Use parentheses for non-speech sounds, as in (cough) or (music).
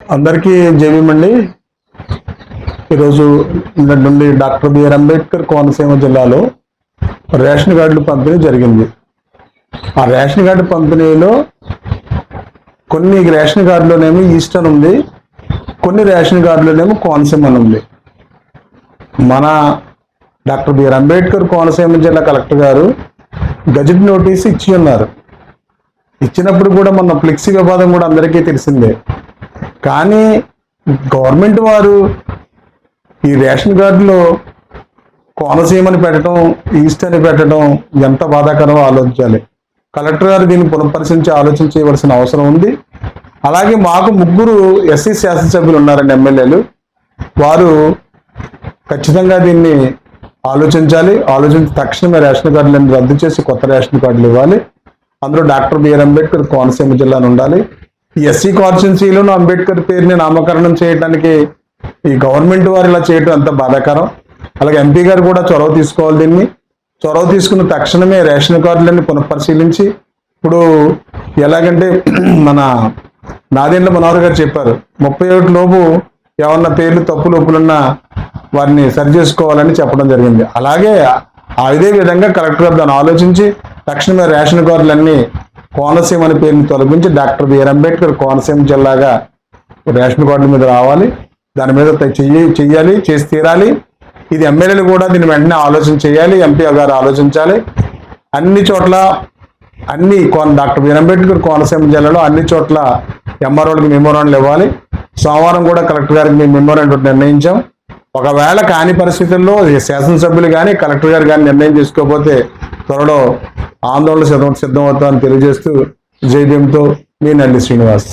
అందరికీ జయమండి ఈరోజు నుండి డాక్టర్ బిఆర్ అంబేద్కర్ కోనసీమ జిల్లాలో రేషన్ కార్డులు పంపిణీ జరిగింది. ఆ రేషన్ కార్డు పంపిణీలో కొన్ని రేషన్ కార్డులోనేమో ఈస్టర్న్ ఉంది కొన్ని రేషన్ కార్డులోనేమో కోనసీమ అని ఉంది. మన డాక్టర్ బిఆర్ అంబేద్కర్ కోనసీమ జిల్లా కలెక్టర్ గారు గజెట్ నోటీస్ ఇచ్చి ఉన్నారు. ఇచ్చినప్పుడు కూడా మొన్న ఫ్లెక్సీ వివాదం కూడా అందరికీ తెలిసిందే. కానీ గవర్నమెంట్ వారు ఈ రేషన్ కార్డులో కోనసీమని పెట్టడం ఈస్ట్ అని పెట్టడం ఎంత బాధాకరమో ఆలోచించాలి. కలెక్టర్ గారు దీన్ని పునఃపరిశీలించి ఆలోచన చేయవలసిన అవసరం ఉంది. అలాగే మాకు ముగ్గురు ఎస్సీ శాసనసభ్యులు ఉన్నారండి ఎమ్మెల్యేలు. వారు ఖచ్చితంగా దీన్ని ఆలోచించాలి. ఆలోచించి తక్షణమే రేషన్ కార్డులను రద్దు చేసి కొత్త రేషన్ కార్డులు ఇవ్వాలి. అందులో డాక్టర్ బిఆర్ అంబేద్కర్ కోనసీమ జిల్లాను ఉండాలి. ఎస్సీ కాన్స్టిట్యున్సీలోను అంబేద్కర్ పేరుని నామకరణం చేయడానికి ఈ గవర్నమెంట్ వారు ఇలా చేయడం అంత బాధాకరం? అలాగే ఎంపీ గారు కూడా చొరవ తీసుకోవాలి దీన్ని. చొరవ తీసుకున్న తక్షణమే రేషన్ కార్డులన్నీ పునఃపరిశీలించి ఇప్పుడు ఎలాగంటే (clears throat) మన నాదేండ్ల మనోహర్ గారు చెప్పారు ముప్పై ఒకటి లోపు ఏమన్నా పేర్లు తప్పు లోపులున్నా వారిని సరి చేసుకోవాలని చెప్పడం జరిగింది. అలాగే అదే ఇదే విధంగా కలెక్టర్ గారు దాన్ని ఆలోచించి తక్షణమే రేషన్ కార్డులన్నీ కోనసీమ అనే పేరుని తొలగించి డాక్టర్ బిఆర్ అంబేద్కర్ కోనసీమ జిల్లాగా రేషన్ కార్డుల మీద రావాలి. దాని మీద చెయ్యి చెయ్యాలి చేసి తీరాలి. ఇది ఎమ్మెల్యేలు కూడా దీన్ని వెంటనే ఆలోచన చేయాలి ఎంపీ గారు ఆలోచించాలి. అన్ని చోట్ల అన్ని కోన డాక్టర్ బిఆర్ అంబేద్కర్ కోనసీమ జిల్లాలో అన్ని చోట్ల ఎంఆర్ఓలకు మెమోరాండ్లు ఇవ్వాలి. సోమవారం కూడా కలెక్టర్ గారికి మేము మెమోరాండ్ నిర్ణయించాం. ఒకవేళ కాని పరిస్థితుల్లో శాసనసభ్యులు కానీ కలెక్టర్ గారు కానీ నిర్ణయం తీసుకోకపోతే త్వరలో ఆందోళన సిద్ధం సిద్ధమవుతామని తెలియజేస్తూ జై భీమ్తో మీ నల్లి శ్రీనివాస్.